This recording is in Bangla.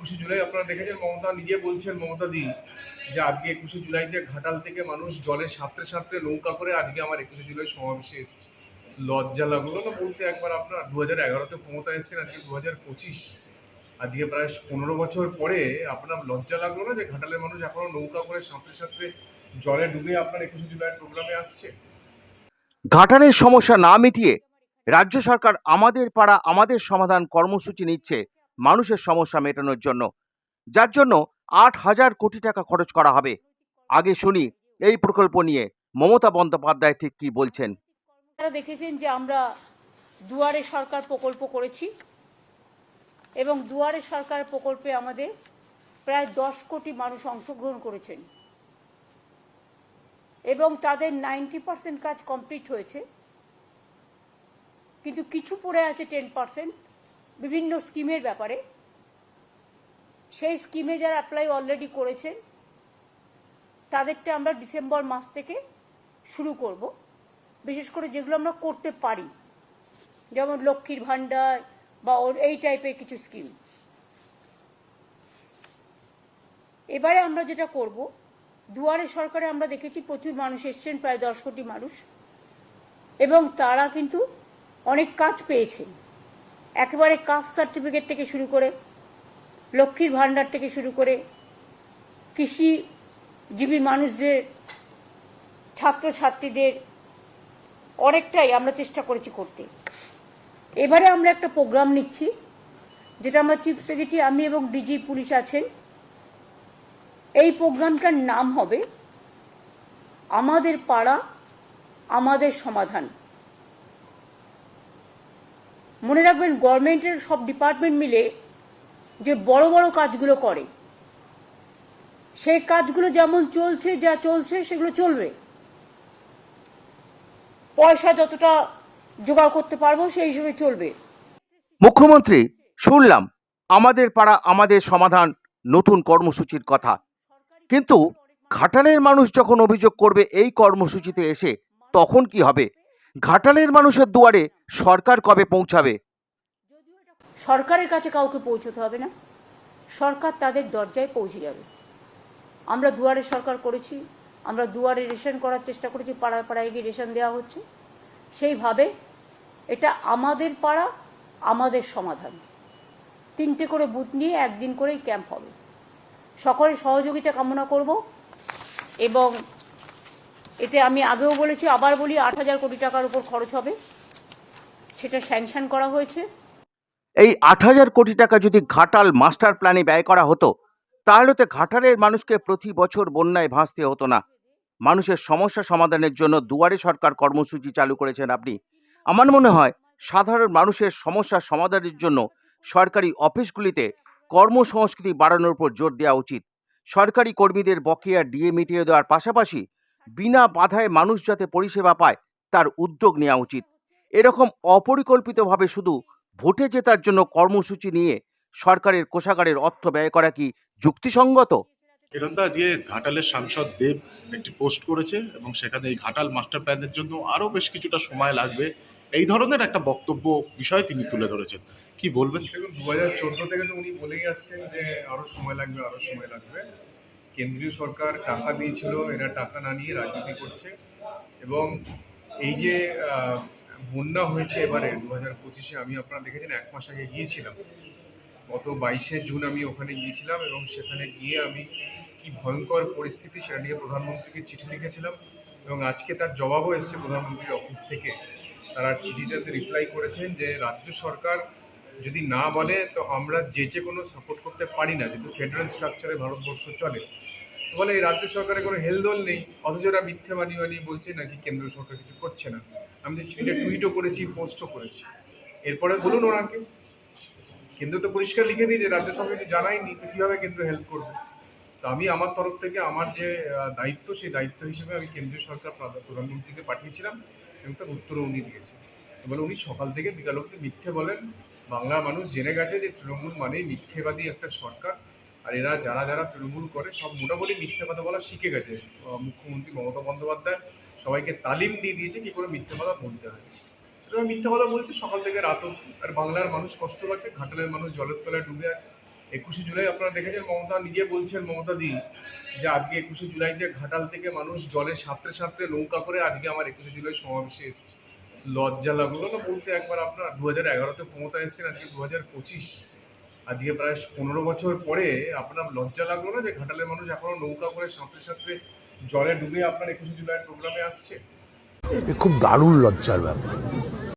একুশে জুলাই আপনারা দেখেছেন, মমতা নিজে বলছেন, মমতা দি, যে আজকে একুশে জুলাইতে ঘাটাল থেকে মানুষ জলে সাঁতরে সাঁতরে নৌকা করে আজকে আমার একুশে জুলাই সমাবেশে এসেছে। লজ্জা লাগল না বলতে? একবার আপনার দু হাজার এগারোতে ক্ষমতা এসেছেন, আজকে দু হাজার পঁচিশ। আজকে প্রায় পনেরো বছর পরে আপনার লজ্জা লাগল না যে ঘাটালের মানুষ এখনও নৌকা করে সাঁতরে সাঁতরে জলে ডুবে আপনার একুশে জুলাইয়ের প্রোগ্রামে আসছে? ঘাটালের সমস্যা না মিটিয়ে রাজ্য সরকার আমাদের পাড়া, আমাদের সমাধান কর্মসূচি নিচ্ছে মানুষের সমস্যা মেটানোর জন্য। যার জন্য আট হাজার কোটি টাকা খরচ করা হবে। আগে শুনি, এই প্রকল্প নিয়ে মমতা বন্দ্যোপাধ্যায় ঠিক কি বলছেন? দেখেছেন যে আমরা দুয়ারে সরকার প্রকল্প করেছি এবং দুয়ারে সরকার প্রকল্পে আমাদের প্রায় দশ কোটি মানুষ অংশগ্রহণ করেছেন। এবং তাদের নাইনটি পার্সেন্ট কাজ কমপ্লিট হয়েছে। কিন্তু কিছু পড়ে আছে টেন পার্সেন্ট। বিভিন্ন স্কিমের ব্যাপারে। সেই স্কিমে যারা অ্যাপ্লাই অলরেডি করেছেন, তাদেরটা আমরা ডিসেম্বর মাস থেকে শুরু করব। বিশেষ করে যেগুলো আমরা করতে পারি, যেমন লক্ষ্মীর ভাণ্ডার বা ওর এই টাইপের কিছু স্কিম এবারে আমরা যেটা করব, দুয়ারে সরকারে আমরা দেখেছি প্রচুর মানুষ এসছেন, প্রায় দশ কোটি মানুষ, এবং তারা কিন্তু অনেক কাজ পেয়েছেন। একেবারে কাস্ট সার্টিফিকেট থেকে শুরু করে, লক্ষ্মীর ভাণ্ডার থেকে শুরু করে কৃষিজীবী মানুষদের, ছাত্রছাত্রীদের, অনেকটাই আমরা চেষ্টা করেছি করতে। এবারে আমরা একটা প্রোগ্রাম নিচ্ছি, যেটা আমার চিফ সেক্রেটারি, আমি এবং ডিজি পুলিশ আছেন। এই প্রোগ্রামটার নাম হবে, আমাদের পাড়া, আমাদের সমাধান। মনে রাখবেন গভর্নমেন্টের সব ডিপার্টমেন্ট মিলে যে বড় বড় কাজগুলো করে, সেই কাজগুলো যেমন চলছে যা চলছে সেগুলো চলবে। পয়সা যতটা জোগাড় করতে পারব সেই হিসেবে চলবে। মুখ্যমন্ত্রী, শুনলাম, আমাদের পাড়া, আমাদের সমাধান নতুন কর্মসূচির কথা। কিন্তু ঘাটালের মানুষ যখন অভিযোগ করবে এই কর্মসূচিতে এসে, তখন কি হবে? ঘাটালের মানুষের দুয়ারে সরকার কবে পৌঁছাবে? সরকারের কাছে কাউকে পৌঁছতে হবে না। সরকার তাদের দরজায় পৌঁছে যাবে। আমরা দুয়ারে সরকার করেছি, আমরা দুয়ারে রেশন করার চেষ্টা করেছি, পাড়ায় পাড়ায় গিয়ে রেশন দেওয়া হচ্ছে। সেইভাবে এটা আমাদের পাড়া, আমাদের সমাধান। তিনটে করে বুথ নিয়ে একদিন করেই ক্যাম্প হবে। সকলের সহযোগিতা কামনা করব এবং এতে আমি আগেও বলেছি, আবার বলি আট হাজার কোটি টাকার উপর খরচ হবে। সেটা স্যাংশন করা হয়েছে। এই আট হাজার কোটি টাকা যদি ঘাটাল মাস্টার প্ল্যানে ব্যয় করা হতো, তাহলে তো ঘাটালের মানুষকে প্রতি বছর বন্যায় ভাসতে হতো না। মানুষের সমস্যা সমাধানের জন্য দুয়ারে সরকার কর্মসূচি চালু করেছেন আপনি। আমার মনে হয়, সাধারণ মানুষের সমস্যা সমাধানের জন্য সরকারি অফিসগুলিতে কর্মসংস্কৃতি বাড়ানোর উপর জোর দেওয়া উচিত। সরকারি কর্মীদের বকেয়া ডিএ মিটিয়ে দেওয়ার পাশাপাশি বিনা বাধায় মানুষ যাতে পরিষেবা পায় তার উদ্যোগ নেওয়া উচিত। এরকম অপরিকল্পিতভাবে শুধু ভোটে জেতার জন্য কর্মসূচি নিয়ে সরকারের কোষাগারের অর্থ ব্যয় করা কি যুক্তিসঙ্গত? আজকে ঘাটালের সাংসদ দেব একটি পোস্ট করেছে এবং সেখানে এই ঘাটাল মাস্টার প্ল্যানের জন্য আরও বেশ কিছুটা সময় লাগবে। এই ধরনের একটা বক্তব্য বিষয় তিনি তুলে ধরেছেন। কি বলবেন? দেখুন দু হাজার চোদ্দ থেকে তো উনি বলেই আসছেন যে আরও সময় লাগবে আরও সময় লাগবে। কেন্দ্রীয় সরকার টাকা দিয়েছিল, এরা টাকা না নিয়ে রাজনীতি করছে। এবং এই যে বন্যা হয়েছে এবারে দু হাজার পঁচিশে, আমি আপনারা দেখেছেন, এক মাস আগে গিয়েছিলাম। গত বাইশে জুন আমি ওখানে গিয়েছিলাম এবং সেখানে গিয়ে আমি কি ভয়ঙ্কর পরিস্থিতি সেটা নিয়ে প্রধানমন্ত্রীকে চিঠি লিখেছিলাম এবং আজকে তার জবাবও এসছে প্রধানমন্ত্রীর অফিস থেকে। তারা চিঠিটাতে রিপ্লাই করেছেন যে, রাজ্য সরকার যদি না বলে, তো আমরা যে যে কোনো সাপোর্ট করতে পারি না, যেহেতু ফেডারেল স্ট্রাকচারে ভারতবর্ষ চলে। বলে এই রাজ্য সরকারের কোনো হেলদোল নেই, অথচ ওরা মিথ্যে বানিয়ে বানিয়ে বলছে নাকি কেন্দ্র সরকার কিছু করছে না। আমি তো এটা টুইটও করেছি পোস্টও করেছি। এরপরে বলুন ওনাকে কেন্দ্র তো পরিষ্কার লিখে দিয়েছে, রাজ্য সরকার কিছু জানায়নি, তো কীভাবে কেন্দ্র হেল্প করবে? তো আমি আমার তরফ থেকে আমার যে দায়িত্ব, সেই দায়িত্ব হিসেবে আমি কেন্দ্রীয় সরকার প্রধানমন্ত্রীকে পাঠিয়েছিলাম এবং তার উত্তরও উনি দিয়েছেন। এবার উনি সকাল থেকে বিকাল অব্দি মিথ্যে বলেন বাংলার মানুষ জেনে গেছে যে তৃণমূল মানেই মিথ্যেবাদী একটা সরকার। আর এরা যারা যারা তৃণমূল করে, সব মোটামুটি মিথ্যে কথা বলা শিখে গেছে। মুখ্যমন্ত্রী মমতা বন্দ্যোপাধ্যায় সবাইকে তালিম দিয়ে দিয়েছে কি করে মিথ্যে কথা বলতে হয়। সেটা মিথ্যে কথা বলছে সকাল থেকে রাত আর বাংলার মানুষ কষ্ট পাচ্ছে, ঘাটালের মানুষ জলের তলায় ডুবে আছে। একুশে জুলাই আপনারা দেখেছেন, মমতা নিজে বলছেন মমতা দি, যে আজকে একুশে জুলাইতে ঘাটাল থেকে মানুষ জলের সাঁতরে সাঁতরে নৌকা করে আজকে আমার একুশে জুলাই সমাবেশে এসেছে। লজ্জা লাগল না বলতে? একবার আপনার দু হাজার এগারোতে ক্ষমতা এসেছেন, আজকে দু হাজার পঁচিশ। আজকে প্রায় পনেরো বছর পরে আপনার লজ্জা লাগল না যে ঘাটালের মানুষ এখনও নৌকা করে সাঁতরে সাঁতরে জলে ডুবে আপনার একুশে জুলাইয়ের প্রোগ্রামে আসছে? খুব দারুণ লজ্জার ব্যাপার।